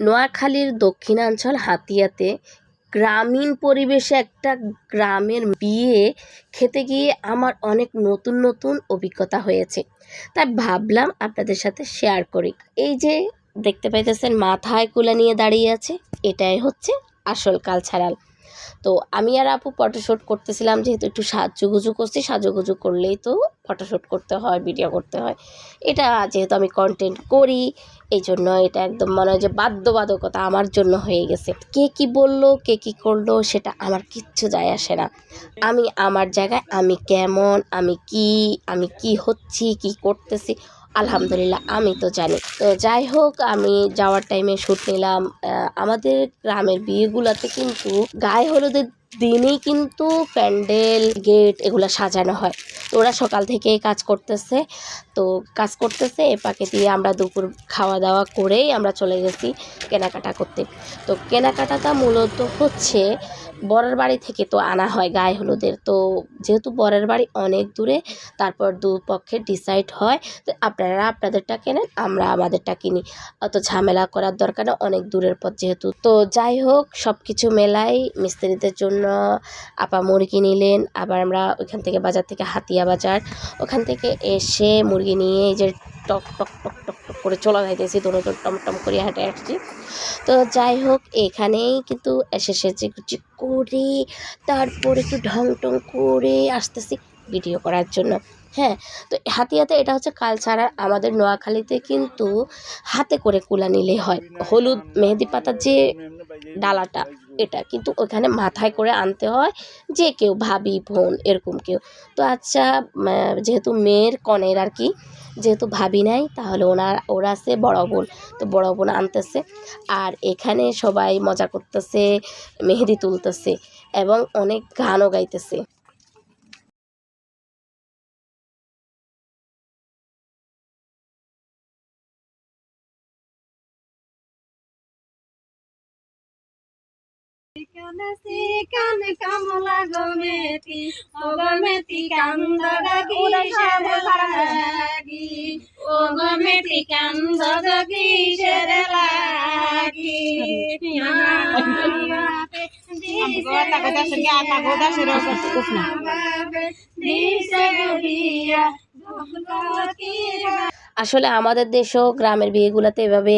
নোয়াখালীর দক্ষিণাঞ্চল হাতিয়াতে গ্রামীণ পরিবেশে একটা গ্রামের বিয়ে খেতে গিয়ে আমার অনেক নতুন নতুন অভিজ্ঞতা হয়েছে। তাই ভাবলাম আপনাদের সাথে শেয়ার করি। এই যে দেখতে পাইতেছেন, মাথায় কুলা নিয়ে দাঁড়িয়ে আছে, এটাই হচ্ছে আসল কালচারাল তো আমি আর আপু ফটোশ্যুট করতেছিলাম, যেহেতু একটু সাজুগুজু করছি, সাজুগুজু করলেই তো ফটোশ্যুট করতে হয় ভিডিও করতে হয়। এটা যেহেতু আমি কন্টেন্ট করি এই জন্য এটা একদম মনে হয় যে বাধ্যবাধকতা আমার জন্য হয়ে গেছে। কে কি বলল, কে কি করল, সেটা আমার কিচ্ছু যায় আসে না। আমি আমার জায়গায় আমি কেমন, আমি কি আমি কি হচ্ছি, কি করতেছি, আলহামদুলিল্লাহ আমি তো জানি। তো যাই হোক, আমি যাওয়ার টাইমে শ্যুট নিলাম। আমাদের গ্রামের বিয়েগুলোতে কিন্তু গায়ে হলুদের দিনেই কিন্তু প্যান্ডেল, গেট এগুলো সাজানো হয়। তো ওরা সকাল থেকেই কাজ করতেছে। তো কাজ করতেছে, এ পাকে দিয়ে আমরা দুপুর খাওয়া দাওয়া করেই আমরা চলে গেছি কেনাকাটা করতে। তো কেনাকাটাটা মূলত হচ্ছে বরের বাড়ি থেকে তো আনা হয় গায়ে হলুদের। তো যেহেতু বরের বাড়ি অনেক দূরে, তারপর দুপক্ষে ডিসাইড হয় তো আপনারা আপনাদেরটা কেনেন, আমরা আমাদেরটা কিনি। অত ঝামেলা করার দরকার অনেক দূরের পথ যেহেতু। তো যাই হোক সব কিছু মেলাই মিস্ত্রিদের জন্য আপা মুরগি নিলেন। আবার আমরা ওইখান থেকে বাজার থেকে হাতিয়া বাজার। ওখান থেকে এসে মুরগি নিয়ে এই যে টক টক টক টক টক করে চলা যাইতেছি দোনো টম টম করে হেঁটে আসছি তো যাই হোক, এখানেই কিন্তু এসে সেচে কুচি করে তারপর একটু ঢং টং করে আসতেছি ভিডিও করার জন্য। হ্যাঁ তো হাতিয়াতে এটা হচ্ছে কালচারাল আমাদের নোয়াখালীতে কিন্তু হাতে করে কুলা নিলে হয়। হলুদ, মেহেদি পাতার যে ডালাটা এটা কিন্তু ওখানে মাথায় করে আনতে হয় যে কেউ ভাবি বোন এরকম কেউ। তো আচ্ছা যেহেতু মেয়ের কনের আর কি যেহেতু ভাবি নাই তাহলে ওনার ওরা আছে বড় বোন। তো বড় বোন আনতেছে। আর এখানে সবাই মজা করতেছে মেহেদি তুলতেছে এবং অনেক গানও গাইতেছে। কানসি কান কামলা গমেতি ও গমেতি কান্দর কিসের লাগি ও গমেতি কান্দর কিসের লাগি দিশে গড়িয়া আসলে আমাদের দেশেও গ্রামের বিয়েগুলোতে এভাবে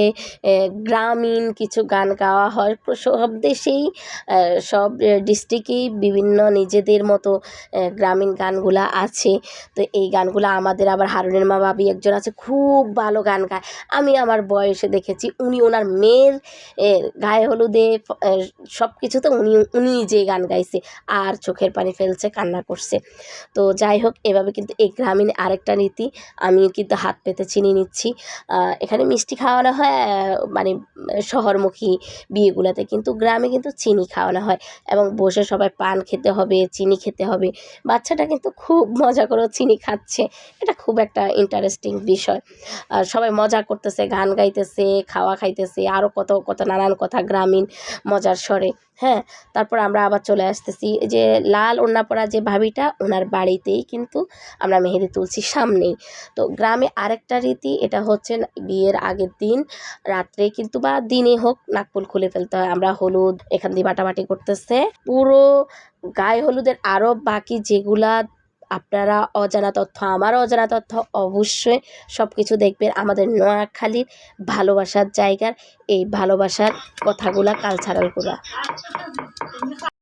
গ্রামীণ কিছু গান গাওয়া হয়। সব দেশেই সব ডিস্ট্রিক্টেই বিভিন্ন নিজেদের মতো গ্রামীণ গানগুলা আছে। তো এই গানগুলো আমাদের আবার হারুনের মা বাবি একজন আছে, খুব ভালো গান গায়। আমি আমার বয়সে দেখেছি, উনি ওনার মেয়ের গায়ে হলুদে সব কিছুতে উনি উনি নিজেই গান গাইছে, আর চোখের পানি ফেলছে, কান্না করছে। তো যাই হোক, এভাবে কিন্তু এই গ্রামীণ আরেকটা রীতি আমি কিন্তু হাত পেতে চিনি নিচ্ছি। এখানে মিষ্টি খাওয়ানো হয় মানে শহরমুখী বিয়েগুলোতে। কিন্তু গ্রামে কিন্তু চিনি খাওয়ানো হয় এবং বসে সবাই পান খেতে হবে, চিনি খেতে হবে। বাচ্চাটা কিন্তু খুব মজা করে চিনি খাচ্ছে। এটা খুব একটা ইন্টারেস্টিং বিষয়। আর সবাই মজা করতেছে, গান গাইতেছে, খাওয়া খাইতেছে আরও কত কত নানান কথা গ্রামীণ মজার স্বরে। হ্যাঁ তারপর আমরা আবার চলে আসতেছি। যে লাল ওড়না পরা যে ভাবিটা, ওনার বাড়িতেই কিন্তু আমরা মেহেদি তুলছি সামনেই। তো গ্রামে আরেকটা রীতি, এটা হচ্ছে বিয়ের আগের দিন, রাত্রে কিন্তু বা দিনে হোক নাকফুল খুলে ফেলতে হয়। আমরা হলুদ এখান দিয়ে বাটাবাটি করতেছে। পুরো গায়ে হলুদের আরও বাকি যেগুলা আপনারা অজানা তথ্য, আমার অজানা তথ্য অবশ্যই সব কিছু দেখবেন আমাদের নোয়াখালীর ভালোবাসার জায়গার, এই ভালোবাসার কথাগুলা কালচারালগুলা